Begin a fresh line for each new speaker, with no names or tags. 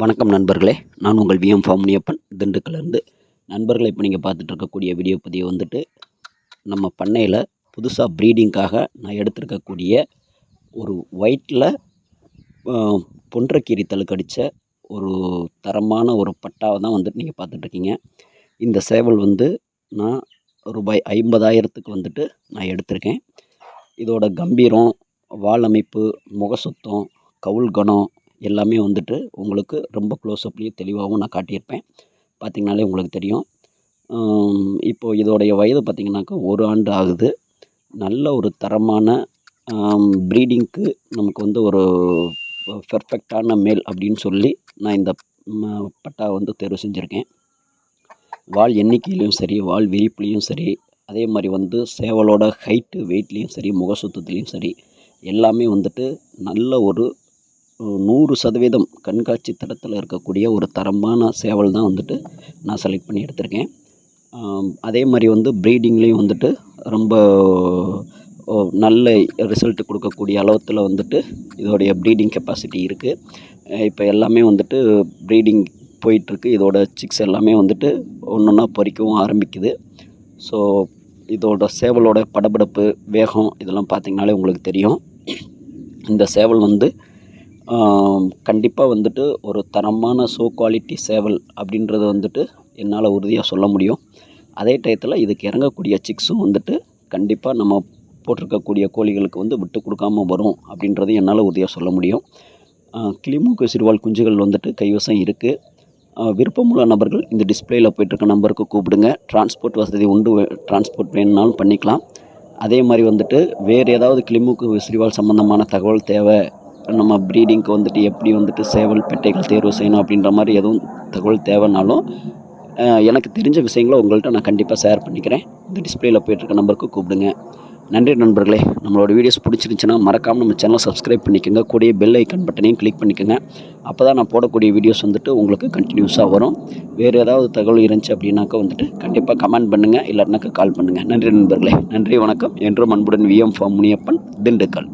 வணக்கம் நண்பர்களே. நான் உங்கள் விஎம் ஃபாமுனியப்பன் திண்டுக்கல்லேருந்து. நண்பர்களை இப்போ நீங்கள் பார்த்துட்டு இருக்கக்கூடிய வீடியோ பதிவு வந்துட்டு நம்ம பண்ணையில் புதுசாக ப்ரீடிங்காக நான் எடுத்திருக்கக்கூடிய ஒரு ஒயிட்டில் பொன்றக்கீரி தழுக்கடித்த ஒரு தரமான ஒரு பட்டாவை தான் வந்துட்டு நீங்கள் பார்த்துட்ருக்கீங்க இந்த சேவல் வந்து நான் ரூபாய் ஐம்பதாயிரத்துக்கு வந்துட்டு நான் எடுத்திருக்கேன். இதோட கம்பீரம் வால் அமைப்பு முக சுத்தம் கவுள் எல்லாமே வந்துட்டு உங்களுக்கு ரொம்ப க்ளோஸ்அப்லேயும் தெளிவாகவும் நான் காட்டியிருப்பேன். பார்த்திங்கனாலே உங்களுக்கு தெரியும். இப்போது இப்போ இதோடைய வயது பார்த்திங்கனாக்கா ஒரு ஆண்டு ஆகுது. நல்ல ஒரு தரமான ப்ரீடிங்க்கு நமக்கு வந்து ஒரு பெர்ஃபெக்டான மேல் அப்படின்னு சொல்லி நான் இந்த பட்டா வந்து தேர்வு செஞ்சுருக்கேன். வால் எண்ணிக்கையிலையும் சரி வால் விரிப்புலேயும் சரி அதே மாதிரி வந்து சேவலோட ஹைட்டு வெயிட்லேயும் சரி முகசுத்தத்துலேயும் சரி எல்லாமே வந்துட்டு நல்ல ஒரு நூறு சதவீதம் கண்காட்சி தரத்தில் இருக்கக்கூடிய ஒரு தரமான சேவல் தான் வந்துட்டு நான் செலக்ட் பண்ணி எடுத்திருக்கேன். அதே மாதிரி வந்து ப்ரீடிங்லேயும் வந்துட்டு ரொம்ப நல்ல ரிசல்ட் கொடுக்கக்கூடிய அளவத்தில் வந்துட்டு இதோடைய ப்ரீடிங் கெப்பாசிட்டி இருக்குது இப்போ எல்லாமே வந்துட்டு ப்ரீடிங் போயிட்டுருக்கு. இதோட சிக்ஸ் எல்லாமே வந்துட்டு ஒன்று ஒன்றா பொறிக்கவும் ஆரம்பிக்குது. ஸோ இதோட சேவலோட படபடப்பு வேகம் இதெல்லாம் பார்த்திங்கனாலே உங்களுக்கு தெரியும். இந்த சேவல் வந்து கண்டிப்பாக வந்துட்டு ஒரு தரமான ஸோ குவாலிட்டி சேவல் அப்படின்றத வந்துட்டு என்னால் உறுதியாக சொல்ல முடியும். அதே டயத்தில் இதுக்கு இறங்கக்கூடிய சிக்ஸும் வந்துட்டு கண்டிப்பாக நம்ம போட்டிருக்கக்கூடிய கோழிகளுக்கு வந்து விட்டு கொடுக்காம வரும் அப்படின்றது என்னால் உறுதியாக சொல்ல முடியும். கிளிமூக்கு சிறுவால் குஞ்சுகள் வந்துட்டு கைவசம் இருக்குது விருப்பமுள்ள நபர்கள் இந்த டிஸ்பிளேயில் போயிட்டுருக்க நம்பருக்கு கூப்பிடுங்க. டிரான்ஸ்போர்ட் வசதி உண்டு டிரான்ஸ்போர்ட் வேணும்னாலும் பண்ணிக்கலாம். அதே மாதிரி வந்துட்டு வேறு ஏதாவது கிளிமூக்கு சிறுவால் சம்மந்தமான தகவல் தேவை நம்ம ப்ரீடிங்க்கு வந்துட்டு எப்படி வந்துட்டு சேவல் பெட்டைகள் தேர்வு செய்யணும் அப்படின்ற மாதிரி எதுவும் தகவல் தேவைனாலும் எனக்கு தெரிஞ்ச விஷயங்களை உங்கள்கிட்ட நான் கண்டிப்பாக ஷேர் பண்ணிக்கிறேன். இந்த டிஸ்பிளேயில் போயிட்டுருக்க நம்பருக்கு கூப்பிடுங்க. நன்றி நண்பர்களே. நம்மளோட வீடியோஸ் பிடிச்சிருந்துச்சுன்னா மறக்காமல் நம்ம சேனலை சப்ஸ்கிரைப் பண்ணிக்கோங்க. கூடிய பெல் ஐக்கன் பட்டனையும் கிளிக் பண்ணிக்கோங்க. அப்போ தான் நான் போடக்கூடிய வீடியோஸ் வந்துட்டு உங்களுக்கு கண்டினியூஸாக வரும். வேறு ஏதாவது தகவல் இருந்துச்சு அப்படின்னாக்கா வந்துட்டு கண்டிப்பாக கமெண்ட் பண்ணுங்கள் இல்லைனாக்கா கால் பண்ணுங்கள் நன்றி நண்பர்களே. நன்றி வணக்கம். என்றும் அன்புடன் விஎம் ஃபார்ம் முனியப்பன் திண்டுக்கல்.